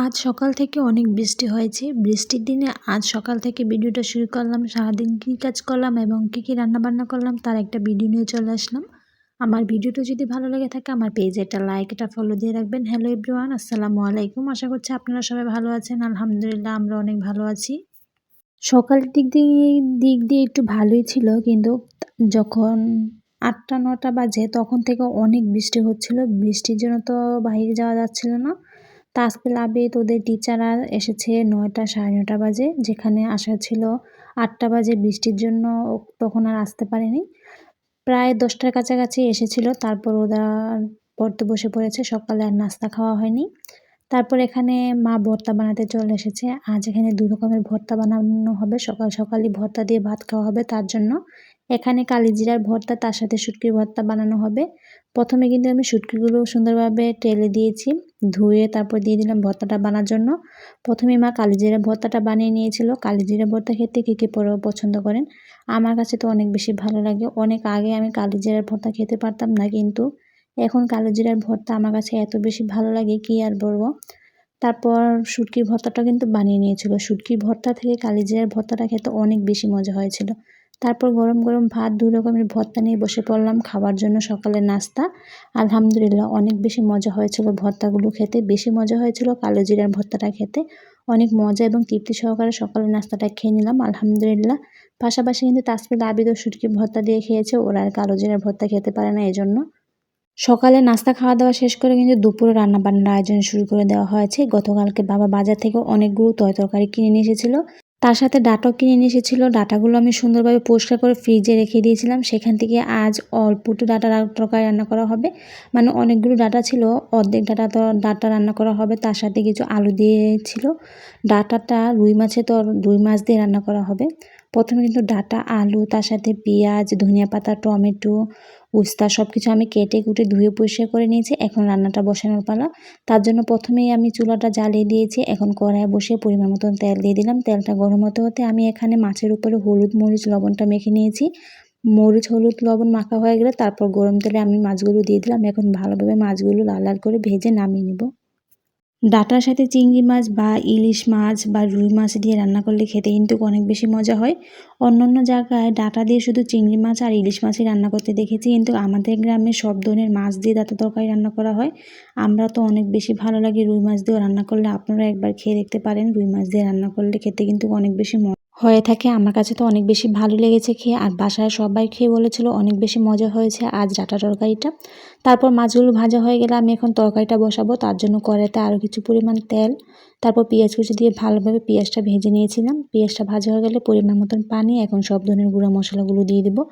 আজ সকাল থেকে অনেক বৃষ্টি হয়েছে। বৃষ্টির দিনে আজ সকাল থেকে ভিডিওটা শুরু করলাম, সারাদিন কী কাজ করলাম এবং কী কী রান্নাবান্না করলাম তার একটা ভিডিও নিয়ে চলে আসলাম। আমার ভিডিওটা যদি ভালো লেগে থাকে, আমার পেজে একটা লাইক এটা ফলো দিয়ে রাখবেন। হ্যালো এভরিওয়ান আসসালামু আলাইকুম। আশা করছি আপনারা সবাই ভালো আছেন। আলহামদুলিল্লাহ, আমরা অনেক ভালো আছি। সকালের দিক দিয়ে দিক দিয়ে একটু ভালোই ছিল, কিন্তু যখন আটটা, নটা বাজে, তখন থেকে অনেক বৃষ্টি হচ্ছিল। বৃষ্টির জন্য তো বাইরে যাওয়া যাচ্ছিল না। তাসপিল আবিদ ওদের টিচাররা এসেছে নয়টা সাড়ে নটা বাজে, যেখানে আসা ছিল আটটা বাজে বৃষ্টির জন্য তখন আর আসতে পারেনি। প্রায় দশটার কাছাকাছি এসেছিল, তারপর ওরা পড়তে বসে পড়েছে, সকালে আর নাস্তা খাওয়া হয়নি। তারপর এখানে মা ভর্তা বানাতে চলে এসেছে। আজ এখানে দু রকমের ভর্তা বানানো হবে, সকাল সকালই ভর্তা দিয়ে ভাত খাওয়া হবে তার জন্য। এখানে কালিজিরার ভর্তা, তার সাথে শুটকির ভর্তা বানানো হবে। প্রথমে কিন্তু আমি শুটকিগুলো সুন্দরভাবে টেলে দিয়েছি। ধুয়ে তারপর দিয়ে দিলাম ভর্তাটা বানার জন্য। প্রথমে মা কালিজিরা ভর্তাটা বানিয়ে নিয়েছিল। কালিজিরা ভর্তা খেতে কী কী পছন্দ করেন? আমার কাছে তো অনেক বেশি ভালো লাগে। অনেক আগে আমি কালিজিরার ভর্তা খেতে পারতাম না, কিন্তু এখন কালিজিরার ভর্তা আমার কাছে এত বেশি ভালো লাগে কি আর বলব? তারপর শুটকির ভর্তাটা কিন্তু বানিয়ে নিয়েছিল। শুটকির ভর্তা থেকে কালিজিরার ভর্তাটা খেতে অনেক বেশি মজা হয়েছিল। তারপর গরম গরম ভাত দু রকমের ভর্তা নিয়ে বসে পড়লাম খাওয়ার জন্য সকালের নাস্তা। আলহামদুলিল্লাহ অনেক বেশি মজা হয়েছিল ভর্তাগুলো খেতে। বেশি মজা হয়েছিল কালো জিরার ভর্তাটা খেতে। অনেক মজা এবং তৃপ্তি সহকারে সকালের নাস্তাটা খেয়ে নিলাম, আলহামদুলিল্লাহ। পাশাপাশি কিন্তু তাসফিল আবিদ ও সুটকি ভর্তা দিয়ে খেয়েছে, ওরা আর কালো জিরার ভর্তা খেতে পারে না এজন্য। সকালে নাস্তা খাওয়া দাওয়া শেষ করে কিন্তু দুপুরে রান্নাবান্নার আয়োজন শুরু করে দেওয়া হয়েছে। গতকালকে বাবা বাজার থেকে অনেকগুলো তরকারি কিনে নিয়ে এসেছিল। তার সাথে ডাটাও কিনে নিয়ে এসেছিল। ডাটাগুলো আমি সুন্দরভাবে পরিষ্কার করে ফ্রিজে রেখে দিয়েছিলাম। সেখান থেকে আজ অল্প একটু ডাটা তরকারি রান্না করা হবে। মানে অনেকগুলো ডাটা ছিল, অর্ধেক ডাটা তো ডাটা রান্না করা হবে। তার সাথে কিছু আলু দিয়েছিল। ডাটাটা রুই মাছে তো রুই মাছ দিয়ে রান্না করা হবে। প্রথমে কিন্তু ডাটা, আলু, তার সাথে পেঁয়াজ, ধনিয়া পাতা, টমেটো উস্তা সব কিছু আমি কেটে কুটে ধুয়ে পরিষ্কার করে নিয়েছি, এখন রান্নাটা বসানোর পালা। তার জন্য প্রথমেই আমি চুলাটা জ্বালিয়ে দিয়েছি, এখন কড়ায় বসে পরিমাণ মতন তেল দিয়ে দিলাম। তেলটা গরম হতে হতে আমি এখানে মাছের উপরে হলুদ, মরিচ, লবণটা মেখে নিয়েছি। মরিচ, হলুদ, লবণ মাখা হয়ে গেলে তারপর গরম তেলে আমি মাছগুলো দিয়ে দিলাম। এখন ভালোভাবে মাছগুলো লাল লাল করে ভেজে নামিয়ে নেব। ডাটার সাথে চিংড়ি মাছ বা ইলিশ মাছ বা রুই মাছ দিয়ে রান্না করলে খেতে কিন্তু অনেক বেশি মজা হয়। অন্য অন্য জায়গায় ডাটা দিয়ে শুধু চিংড়ি মাছ আর ইলিশ মাছই রান্না করতে দেখেছি, কিন্তু আমাদের গ্রামে সব ধরনের মাছ দিয়ে ডাটা তরকারি রান্না করা হয়। আমরা তো অনেক বেশি ভালো লাগে রুই মাছ দিয়েও রান্না করলে, আপনারা একবার খেয়ে দেখতে পারেন, রুই মাছ দিয়ে রান্না করলে খেতে কিন্তু অনেক বেশি হয়ে থাকে। আমার কাছে তো অনেক বেশি ভালো লেগেছে খেয়ে, আর বাসায় সবাই খেয়ে বলেছিল অনেক বেশি মজা হয়েছে আজ ডাটা তরকারিটা। তারপর মাছগুলো ভাজা হয়ে গেলে আমি এখন তরকারিটা বসাবো, তার জন্য কড়াইতে আরও কিছু পরিমাণ তেল, তারপর পেঁয়াজ কুচি দিয়ে ভালোভাবে পেঁয়াজটা ভেজে নিয়েছিলাম। পেঁয়াজটা ভাজা হয়ে গেলে পরিমাণ মতন পানি, এখন সব ধরনের গুঁড়া মশলাগুলো দিয়ে দেবো।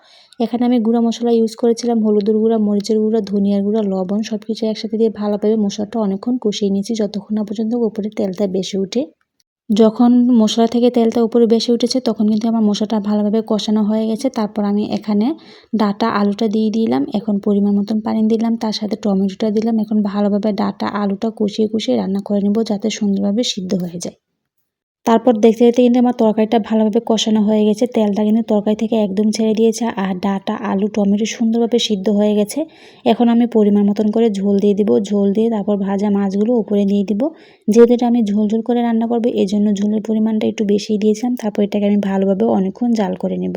এখানে আমি গুঁড়া মশলা ইউজ করেছিলাম, হলুদের গুঁড়া, মরিচের গুঁড়া, ধনিয়ার গুঁড়া, লবণ সব কিছু একসাথে দিয়ে ভালোভাবে মশলাটা অনেকক্ষণ কষিয়ে নিয়েছি, যতক্ষণ না পর্যন্ত উপরে তেলটা বেশি উঠে। যখন মশলা থেকে তেলটা উপরে বেশি উঠেছে, তখন কিন্তু আমার মশলাটা ভালোভাবে কষানো হয়ে গেছে। তারপর আমি এখানে ডাটা আলুটা দিয়ে দিলাম, এখন পরিমাণ মতন পানি দিলাম, তার সাথে টমেটোটা দিলাম। এখন ভালোভাবে ডাটা আলুটা কষিয়ে কষিয়ে রান্না করে নেব, যাতে সুন্দরভাবে সিদ্ধ হয়ে যায়। তারপর দেখতে দেখতে কিন্তু আমার তরকারিটা ভালোভাবে কষানো হয়ে গেছে। তেলটা কিন্তু তরকারি থেকে একদম ছেড়ে দিয়েছে আর ডাটা, আলু, টমেটো সুন্দরভাবে সিদ্ধ হয়ে গেছে। এখন আমি পরিমাণ মতন করে ঝোল দিয়ে দিব। ঝোল দিয়ে তারপর ভাজা মাছগুলো উপরে দিয়ে দিব। যেহেতু এটা আমি ঝোল ঝোল করে রান্না করব এই জন্য ঝোলের পরিমাণটা একটু বেশি দিয়েছিলাম। তারপর এটাকে আমি ভালোভাবে অনেকক্ষণ জাল করে নেব।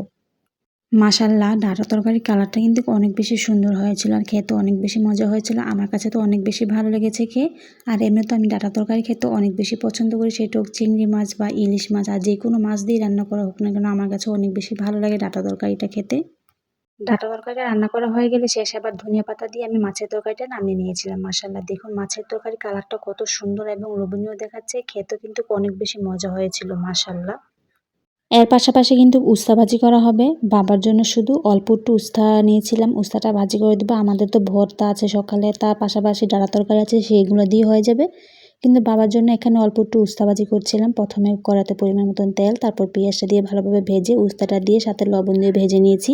মাসাল্লাহ ডাটা তরকারির কালারটা কিন্তু অনেক বেশি সুন্দর হয়েছিল আর খেতে অনেক বেশি মজা হয়েছিল। আমার কাছে তো অনেক বেশি ভালো লেগেছে খেয়ে। আর এমনি তো আমি ডাটা তরকারি খেতে অনেক বেশি পছন্দ করি। সেটা হোক চিংড়ি মাছ বা ইলিশ মাছ আর যে কোনো মাছ দিয়ে রান্না করা হোক না কেন, আমার কাছে অনেক বেশি ভালো লাগে ডাটা তরকারিটা খেতে। ডাটা তরকারিটা রান্না করা হয়ে গেলে শেষ আবার ধনিয়া পাতা দিয়ে আমি মাছের তরকারিটা নামিয়ে নিয়েছিলাম মাসাল্লাহ দেখুন, মাছের তরকারি কালারটা কত সুন্দর এবং লোভনীয় দেখাচ্ছে। খেতে কিন্তু অনেক বেশি মজা হয়েছিল মাসাল্লাহ এর পাশাপাশি কিন্তু উস্তা ভাজি করা হবে। বাবার জন্য শুধু অল্প একটু উস্তা নিয়েছিলাম, উস্তাটা ভাজি করে দেবো। আমাদের তো ভর্তা আছে সকালে, তার পাশাপাশি ডালা তরকারি আছে সেইগুলো দিয়ে হয়ে যাবে। কিন্তু বাবার জন্য এখানে অল্প একটু উস্তা ভাজি করছিলাম। প্রথমে কড়াতে পরিমাণ মতন তেল, তারপর পেঁয়াজটা দিয়ে ভালোভাবে ভেজে উস্তাটা দিয়ে সাথে লবণ দিয়ে ভেজে নিয়েছি।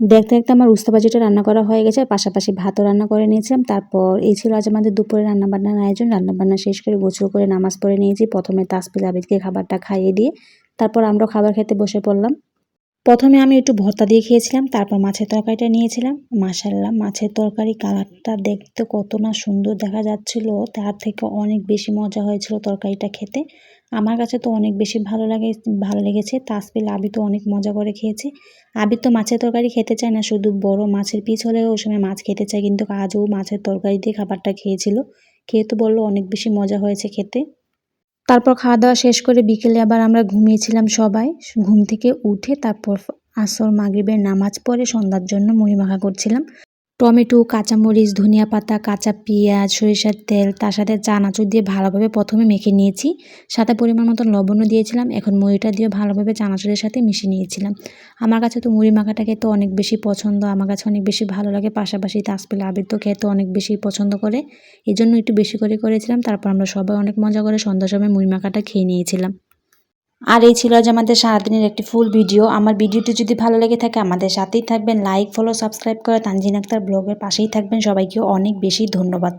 দেখতে দেখতে আমার উস্তা ভাজিটা রান্না করা হয়ে গেছে, পাশাপাশি ভাতও রান্না করে নিয়েছিলাম। তারপর এই ছিল আজ আমাদের দুপুরে রান্নাবান্নার আয়োজন। রান্নাবান্না শেষ করে গোছল করে নামাজ পড়ে নিয়েছি। প্রথমে তাসপিল আবিদকে খাবারটা খাইয়ে দিয়ে তারপর আমরা খাবার খেতে বসে পড়লাম। প্রথমে আমি একটু ভর্তা দিয়ে খেয়েছিলাম, তারপর মাছের তরকারিটা নিয়েছিলাম। মাসাল্লাহ মাছের তরকারি কালারটা দেখতে কত না সুন্দর দেখা যাচ্ছিল, তার থেকে অনেক বেশি মজা হয়েছিল তরকারিটা খেতে। আমার কাছে তো অনেক বেশি ভালো লাগে, ভালো লেগেছে। তাসপিল আবি তো অনেক মজা করে খেয়েছে। আবি তো মাছের তরকারি খেতে চায় না, শুধু বড় মাছের পিস হলে ওই সময় মাছ খেতে চায়, কিন্তু আজও মাছের তরকারি দিয়ে খাবারটা খেয়েছিল। খেয়ে তো বলল অনেক বেশি মজা হয়েছে খেতে। তারপর খাওয়া দাওয়া শেষ করে বিকেলে আবার আমরা ঘুমিয়েছিলাম সবাই। ঘুম থেকে উঠে তারপর আসর, মাগরিবের নামাজ পড়ে সন্ধ্যার জন্য মহিমাখা মাখা করছিলাম। টমেটো, কাঁচামরিচ, ধনিয়া পাতা, কাঁচা পেঁয়াজ, সরিষার তেল, তার সাথে চানাচুর দিয়ে ভালোভাবে প্রথমে মেখে নিয়েছি। সাথে পরিমাণ মতো লবণও দিয়েছিলাম। এখন মুড়িটা দিয়ে ভালোভাবে চানাচুরের সাথে মিশিয়ে নিয়েছিলাম। আমার কাছে তো মুড়ি মাখাটা খেতে অনেক বেশি পছন্দ। আমার কাছে অনেক বেশি ভালো লাগে। পাশাপাশি তাসপিল আবির তো খেতে অনেক বেশি পছন্দ করে। এই জন্য একটু বেশি করে করেছিলাম। তারপর আমরা সবাই অনেক মজা করে সন্ধ্যার সময় মুড়ি মাখাটা খেয়ে নিয়েছিলাম। আর এই ছিল আজ আমাদের সারাদিনের একটি ফুল ভিডিও আমার ভিডিওটি যদি ভালো লেগে থাকে, আমাদের সাথেই থাকবেন। লাইক ফলো সাবস্ক্রাইব করে তানজিন আক্তার ব্লগের পাশেই থাকবেন। সবাইকে অনেক বেশি ধন্যবাদ।